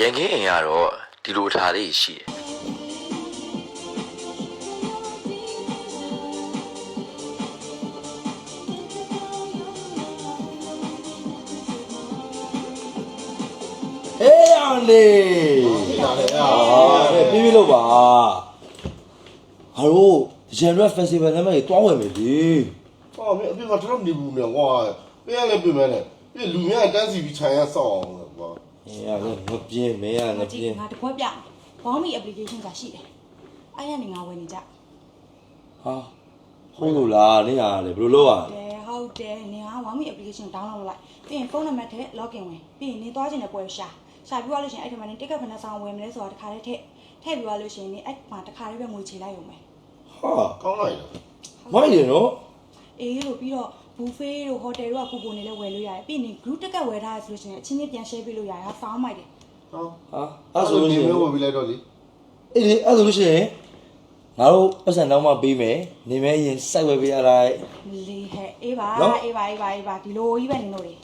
ရန်ကင်းအိမ်ကတော့ဒီလိုထားလေးရှိတယ်ဟေးအောင်လေးဟာပြေးပြေးလို့ပါဟာတို့ဂျန်ရက်ဖက်စတီဗယ်လမ်းမကြီးတွားဝင်ပြီလေဟောမင်းအပြင်မှာတော့နေဘူးမြန်ကွာပြရလဲပြင်မဲနဲ့ပြလူများတန်းစီပြီးခြံရဆောက်အောင်လေကွာ ဟင်းရငပြင်းမင်းရငငါကြပြည့်င်းငါတကွက်ပြမယ်ဘောင်းမီ application ကရှိတယ်အဲ့ရနေငါဝင်နေကြဟာဟုတ်လို့လားနေရလေဘယ်လိုလုပ်ရလဲ တယ်ဟုတ်တယ်နေကဘောင်းမီ application download လုပ်လိုက်ပြီးရင်ဖုန်းနံပါတ်ထည့် login ဝင်ပြီးရင်နေသွားခြင်းနဲ့ပွဲရှာရှာပြီးသွားလို့ရှိရင်အဲ့ဒီမှာနေ ticket ဘယ်နှဆောင်ဝင်မလဲဆိုတာတစ်ခါတည်းထည့်ထည့်ပြီးသွားလို့ရှိရင်နေအဲ့မှာတစ်ခါတည်းပဲငွေချေလိုက်ရုံပဲ ဟာကောင်းလိုက်လားမိုက်တယ်နော်အေးလို့ပြီးတော့ buffet တို့ hotel တို့ကကူပန်နေလဲဝယ်လို့ရတယ်ပြီးရင် group ticket ဝယ်ထားရဆိုလို့ရှိရင်အချင်းချင်းပြန် share ပေးလို့ရတယ်ဟာစောင်းမိုက်တယ်ဟောဟာအဲ့ဆိုလို့ရှိရင်မျိုးဝင်ပြီးလိုက်တော့လေအေးလေအဲ့ဆိုလို့ရှိရင်ငါတို့ပတ်စံတော့မှပေးမယ်နေမဲရင်စိုက်ဝယ်ပေးရလိုက်လေးဟဲ့အေးပါနော်အေးပါအေးပါအေးပါဒီလိုကြီးပဲနေလို့လေ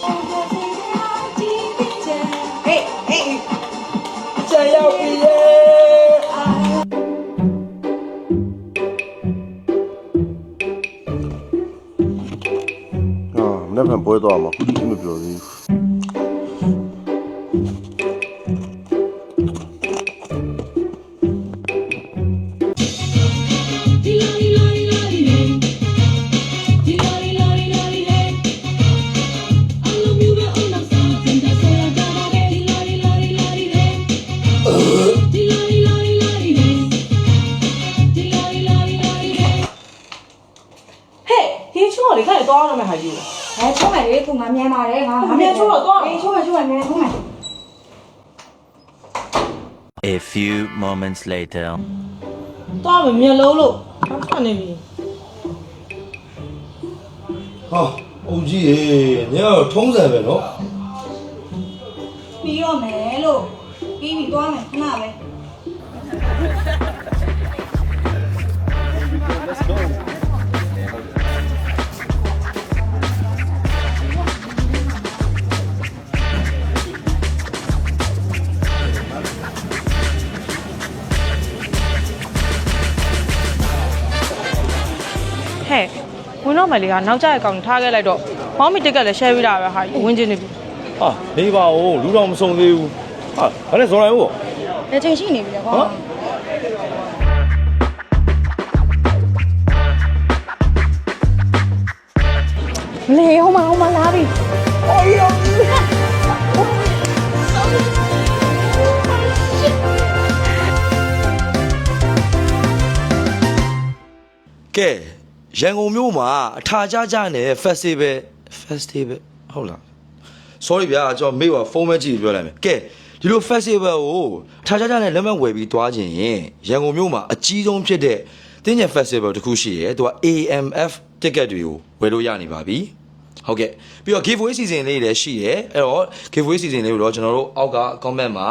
ဟေးဟေးကြံရောက်ပြီလေဟာမနေ့ကပွဲသွားမှာခုထိမပြောသေးဘူး မယ်ဟာယူအဲချုံးမယ်လေခုငါမြန်ပါတယ်ငါအမြန်ချုံးတော့သွားအေးချုံးမယ်ချုံးမယ်မြန်ချုံးမယ် A few moments later. တော့မမြင်လုံးလို့ဘာဖြစ်နေပြီဟာအုံကြီးရေညတော့ထုံးစံပဲနော်ပြီးတော့မယ်လို့ပြီးပြီသွားမယ်ခဏပဲ ဟဲ့ဝင်တော့မယ်လေကနောက်ကျရဲ့ကောင်ထားခဲ့လိုက်တော့ဘောင်းမီတက်ကလည်း share ပေးတာပဲဟာယူဝင်ချင်းနေပြီဟာနေပါဦးလူတော်မစုံသေးဘူးဟာဘာလဲဇော်လိုက်ဦးလက်ချိန်ရှိနေပြီလေကွာဟမ်လေဟိုမှာဟိုမှာလာပြီကဲ ရန်ကုန်မြို့မှာအထာကြကြနဲ့ festival festival ဟုတ်လား sorry ဗျာကျွန်တော်မေ့ပါဖုန်းမဲကြည့်ပြီးပြောလိုက်မယ်ကဲဒီလို festival ကိုအထာကြကြနဲ့လက်မှတ်ဝယ်ပြီးသွားခြင်းရင်ရန်ကုန်မြို့မှာအကြီးဆုံးဖြစ်တဲ့တင်းကျန် festival တစ်ခုရှိရဲသူက AMF ticket တွေကိုဝယ်လို့ရနေပါပြီဟုတ်ကဲ့ပြီးတော့ giveaway season လေးလည်းရှိရဲအဲ့တော့ giveaway season လေးကိုတော့ကျွန်တော်တို့အောက်က comment မှာ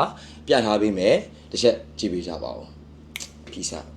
ပြထားပေးမယ်တစ်ချက်ကြည့်ပေးကြပါဦး peace out